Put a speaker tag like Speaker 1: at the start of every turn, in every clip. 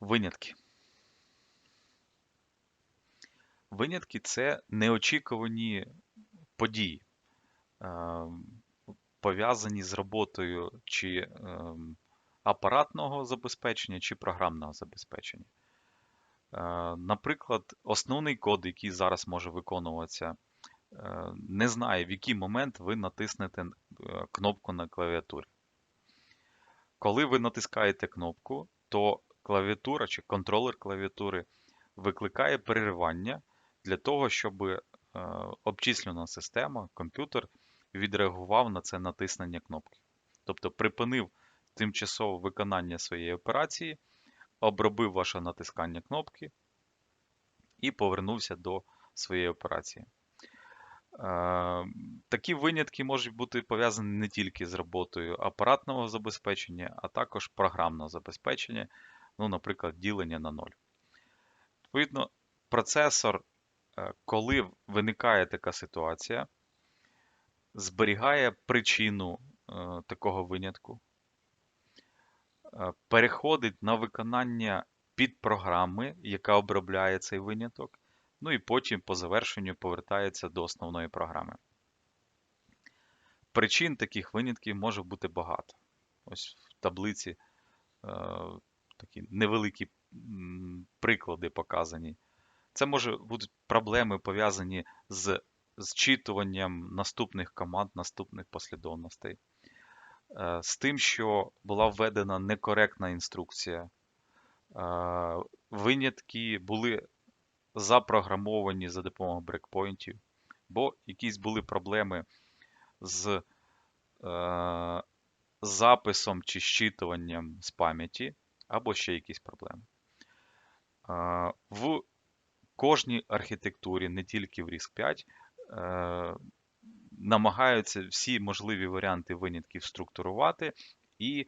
Speaker 1: Винятки. Винятки це неочікувані події, е, пов'язані з роботою чи ем, апаратного забезпечення, чи програмного забезпечення. Е, Наприклад, основний код, який зараз може виконуватися, е, не знає, в який момент ви натиснете е, кнопку на клавіатурі. Коли ви натискаєте кнопку, то клавіатура чи контролер клавіатури викликає переривання для того, щоб е, обчислена система, комп'ютер відреагував на це натиснення кнопки. Тобто припинив тимчасове виконання своєї операції, обробив ваше натискання кнопки і повернувся до своєї операції. Е, Такі винятки можуть бути пов'язані не тільки з роботою апаратного забезпечення, а також програмного забезпечення, ну, наприклад, ділення на ноль. Відповідно, процесор, е, коли виникає така ситуація, зберігає причину е, такого винятку, е, переходить на виконання підпрограми, яка обробляє цей виняток, ну і потім по завершенню повертається до основної програми. Причин таких винятків може бути багато. Ось в таблиці такі невеликі приклади показані. Це може бути проблеми пов'язані з зчитуванням наступних команд, наступних послідовностей, е, з тим, що була введена некоректна інструкція. Е, Винятки були запрограмовані за допомогою брекпойнтів, бо якісь були проблеми з е, записом чи щитуванням з пам'яті, або ще якісь проблеми. Е, в кожній архітектурі, не тільки в RISC 5, е, намагаються всі можливі варіанти винятків структурувати і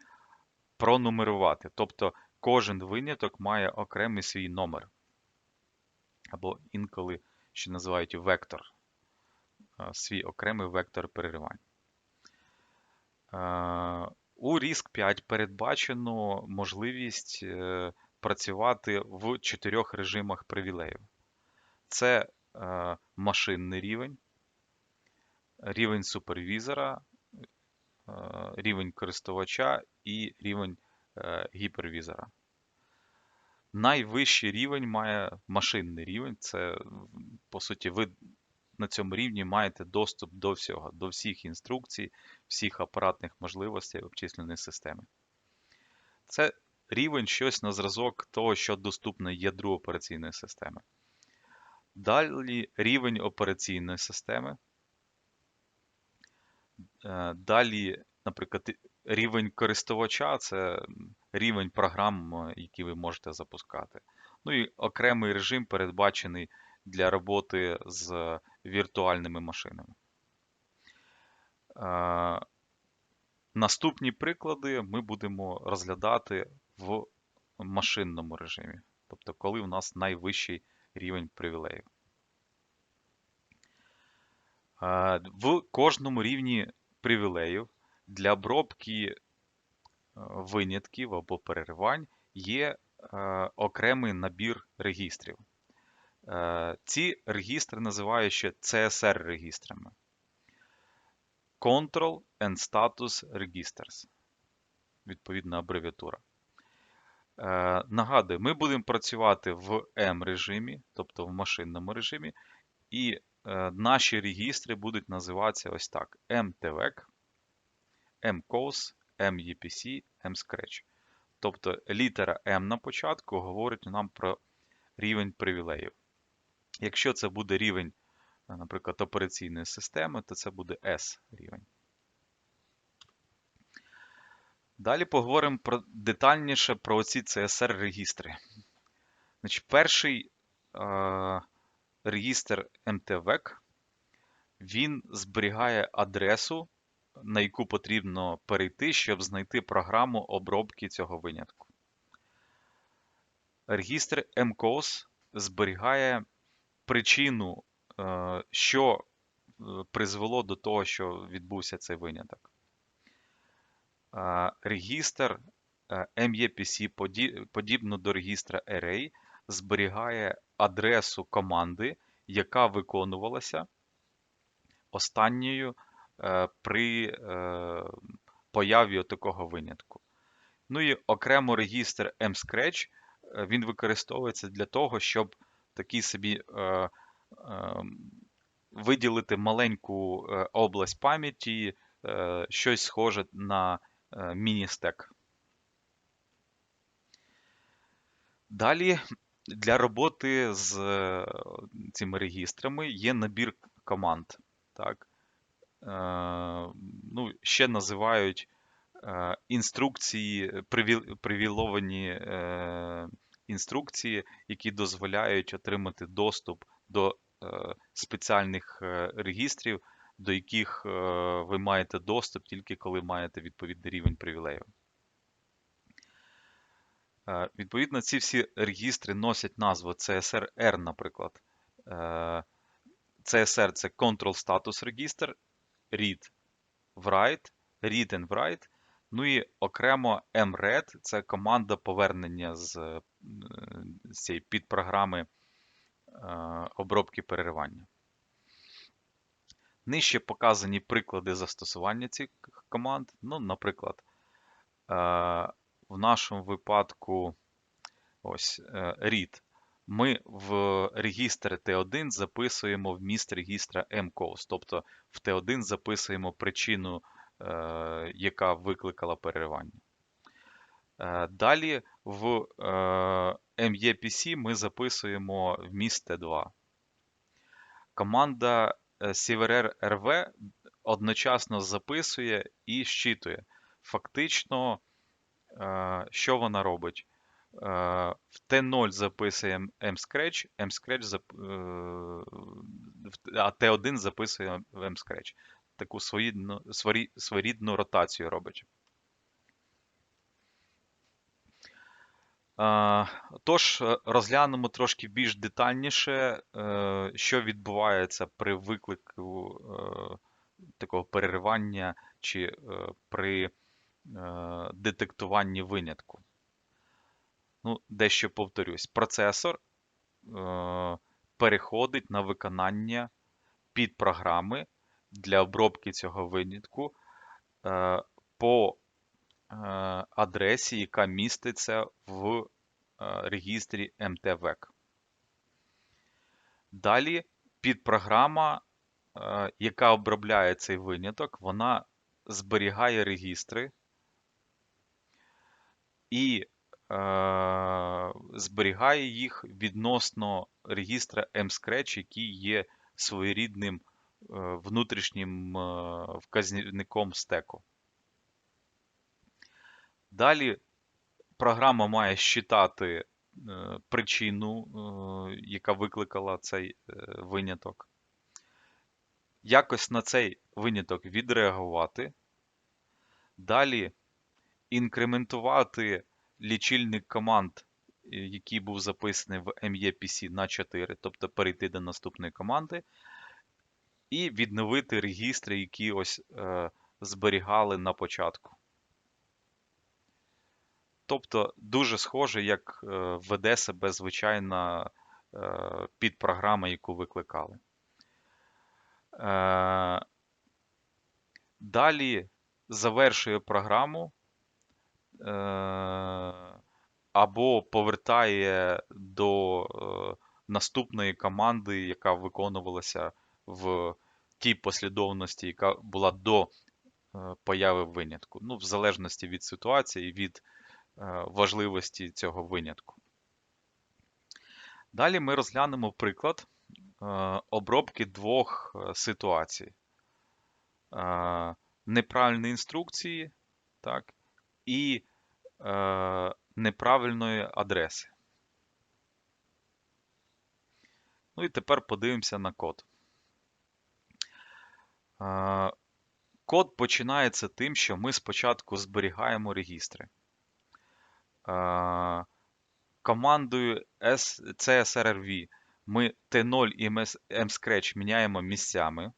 Speaker 1: пронумерувати. Тобто кожен виняток має окремий свій номер або інколи ще називають вектор, е, свій окремий вектор переривань. Е, у RISC 5 передбачено можливість е, працювати в чотирьох режимах привілеїв. Це машинний рівень, рівень супервізора, рівень користувача і рівень гіпервізора. Найвищий рівень має машинний рівень. Це, по суті, ви на цьому рівні маєте доступ до всього, до всіх інструкцій, всіх апаратних можливостей обчисленої системи. Це рівень щось на зразок того, що доступне ядру операційної системи. Далі рівень операційної системи. Е, далі, наприклад, рівень користувача це рівень програм, які ви можете запускати. Ну і окремий режим передбачений для роботи з віртуальними машинами. Е, наступні приклади ми будемо розглядати в машинному режимі, тобто, коли у нас найвищий рівень привілеїв. Е, в кожному рівні привілеїв для обробки винятків або переривань є е, окремий набір регістрів. Е, ці регістри називають ще CSR-регістрами. Control and Status Registers. Відповідна абревіатура. Е, нагадую, ми будемо працювати в M-режимі, тобто в машинному режимі, і наші регістри будуть називатися ось так: MTVEC, MCOS MEPC, MScratch. Тобто літера M на початку говорить нам про рівень привілеїв. Якщо це буде рівень, наприклад, операційної системи, то це буде S рівень. Далі поговоримо про, детальніше про оці CSR-регістри. Значить, Перший е, регістр MTVEC, він зберігає адресу на яку потрібно перейти, щоб знайти програму обробки цього винятку. Регістр MCOS зберігає причину, е, що е, призвело до того, що відбувся цей виняток. Е, регістр MEPC, подібно до регістра Array, зберігає адресу команди, яка виконувалася останньою при появі такого винятку. Ну і окремо регістр mscratch, він використовується для того, щоб такий собі е, е, виділити маленьку е, область пам'яті, е, щось схоже на е, міні-стек. Далі для роботи з е, цими регістрами є набір команд. Так? Е, ну, ще називають е, інструкції, привіловані е, інструкції, які дозволяють отримати доступ до е, спеціальних е, регістрів, до яких е, ви маєте доступ тільки коли маєте відповідний рівень привілеїв. Відповідно, ці всі регістри носять назву CSR-R, наприклад. CSR це Control Status Register, Read, Write, Read and Write. Ну і окремо MRED це команда повернення з, з цієї підпрограми е, обробки переривання. Нижче показані приклади застосування цих команд. Ну, наприклад, е, в нашому випадку ось е, read. Ми в регістр T1 записуємо вміст регістра mcos, тобто в T1 записуємо причину, е, яка викликала переривання. Е, Далі в е, MEPC ми записуємо вміст T2. Команда CVR RV одночасно записує і щитує. Фактично, що вона робить? В T0 записує mscratch, mscratch а T1 записує mscratch. Таку своєрідну ротацію робить. Тож, е, розглянемо трошки більш детальніше, е, що відбувається при виклику е, такого переривання чи при детектуванні винятку. Ну, дещо повторюсь. Процесор переходить на виконання підпрограми для обробки цього винятку по адресі, яка міститься в е, регістрі MTVEC. Далі підпрограма, е, яка обробляє цей виняток, вона зберігає регістри і е, зберігає їх відносно регістра mscratch, який є своєрідним е, внутрішнім е, вказівником стеку. Далі програма має считати е, причину, е, яка викликала цей е, виняток. Якось на цей виняток відреагувати. Далі інкрементувати лічильник команд, який був записаний в MEPC на 4, тобто перейти до наступної команди, і відновити регістри, які ось е, зберігали на початку. Тобто дуже схоже, як е, веде себе звичайна е, підпрограма, яку викликали. Е, Далі завершує програму або повертає до наступної команди, яка виконувалася в тій послідовності, яка була до появи винятку. Ну, в залежності від ситуації, від важливості цього винятку. Далі ми розглянемо приклад е, обробки двох е, ситуацій. Е, Неправильні інструкції, так, і е, неправильної адреси. Ну і тепер подивимося на код. Е, Код починається тим, що ми спочатку зберігаємо регістри. Е, Командою CSRRV ми T0 і MS mscratch міняємо місцями.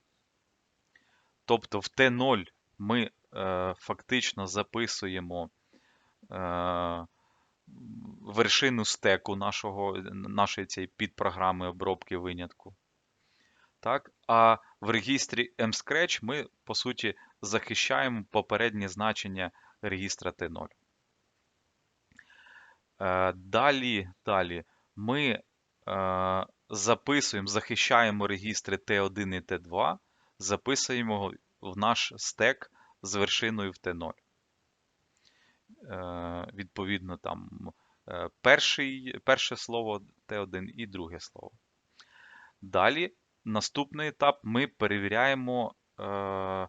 Speaker 1: Тобто в T0 ми е, фактично записуємо е, вершину стеку нашого, нашої цієї підпрограми обробки винятку. Так? А в регістрі mScratch ми, по суті, захищаємо попереднє значення регістра T0. Е, Далі, далі ми е, записуємо, захищаємо регістри T1 і T2, записуємо в наш стек з вершиною в T0. Е, Відповідно, там перший, перше слово T1 і друге слово. Далі, наступний етап, ми перевіряємо е,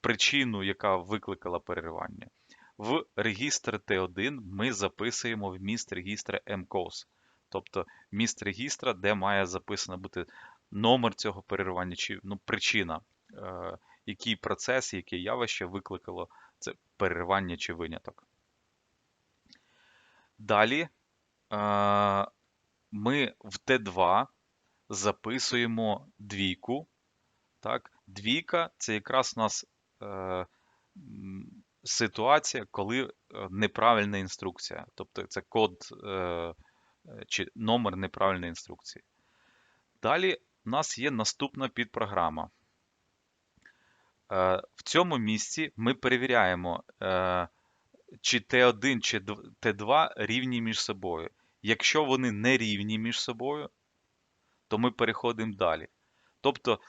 Speaker 1: причину, яка викликала переривання. В регістр T1 ми записуємо вміст регістра MCOS, тобто міст регістра, де має записано бути номер цього переривання, чи ну, причина, е, який процес, яке явище викликало це переривання чи виняток. Далі е, ми в Т2 записуємо двійку. Так? Двійка це якраз у нас е, ситуація, коли е, неправильна інструкція. Тобто це код е, е, чи номер неправильної інструкції. Далі у нас є наступна підпрограма. В цьому місці ми перевіряємо, чи T1 чи дв- T2 рівні між собою. Якщо вони не рівні між собою, то ми переходимо далі. Тобто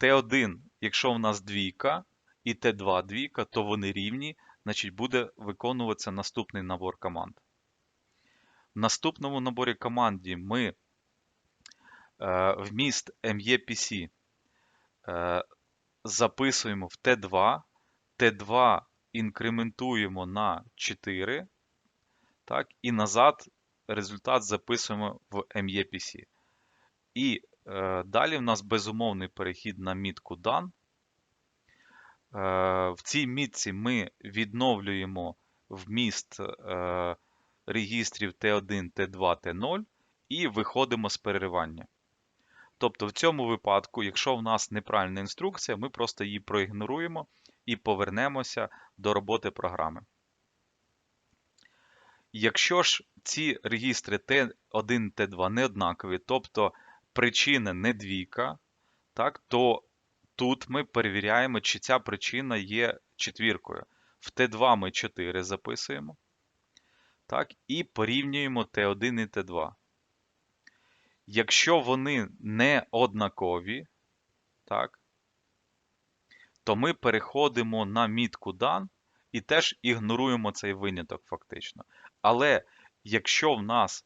Speaker 1: T1, якщо в нас двійка, і T2 двійка, то вони рівні, значить буде виконуватися наступний набор команд. В наступному наборі команді ми е, вміст MEPC е, записуємо в T2, T2 інкрементуємо на 4, так, і назад результат записуємо в MEPC. І е, далі в нас безумовний перехід на мітку done. Е, в цій мітці ми відновлюємо вміст е, регістрів T1, T2, T0 і виходимо з переривання. Тобто, в цьому випадку, якщо в нас неправильна інструкція, ми просто її проігноруємо і повернемося до роботи програми. Якщо ж ці регістри T1, T2 не однакові, тобто причина не двійка, так, то тут ми перевіряємо, чи ця причина є четвіркою. В T2 ми 4 записуємо. Так, і порівнюємо T1 і T2. Якщо вони не однакові, так, то ми переходимо на мітку дан і теж ігноруємо цей виняток фактично. Але якщо в нас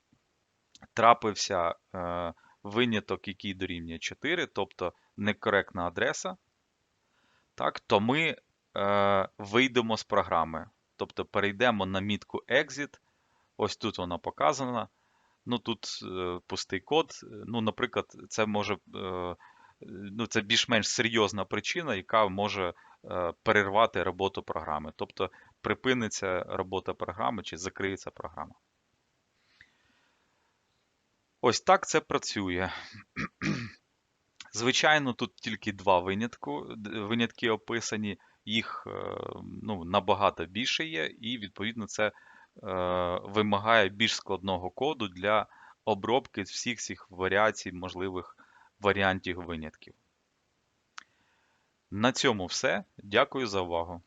Speaker 1: трапився е, виняток, який дорівнює 4, тобто некоректна адреса, так, то ми е, вийдемо з програми. Тобто перейдемо на мітку exit. Ось тут вона показана. Ну тут е, пустий код. Ну, наприклад, це може е, ну, це більш-менш серйозна причина, яка може е, перервати роботу програми. Тобто припиниться робота програми чи закриється програма. Ось так це працює. Звичайно, тут тільки два винятку, винятки описані, їх е, ну, набагато більше є, і відповідно це е, вимагає більш складного коду для обробки всіх цих варіацій, можливих варіантів винятків. На цьому все. Дякую за увагу.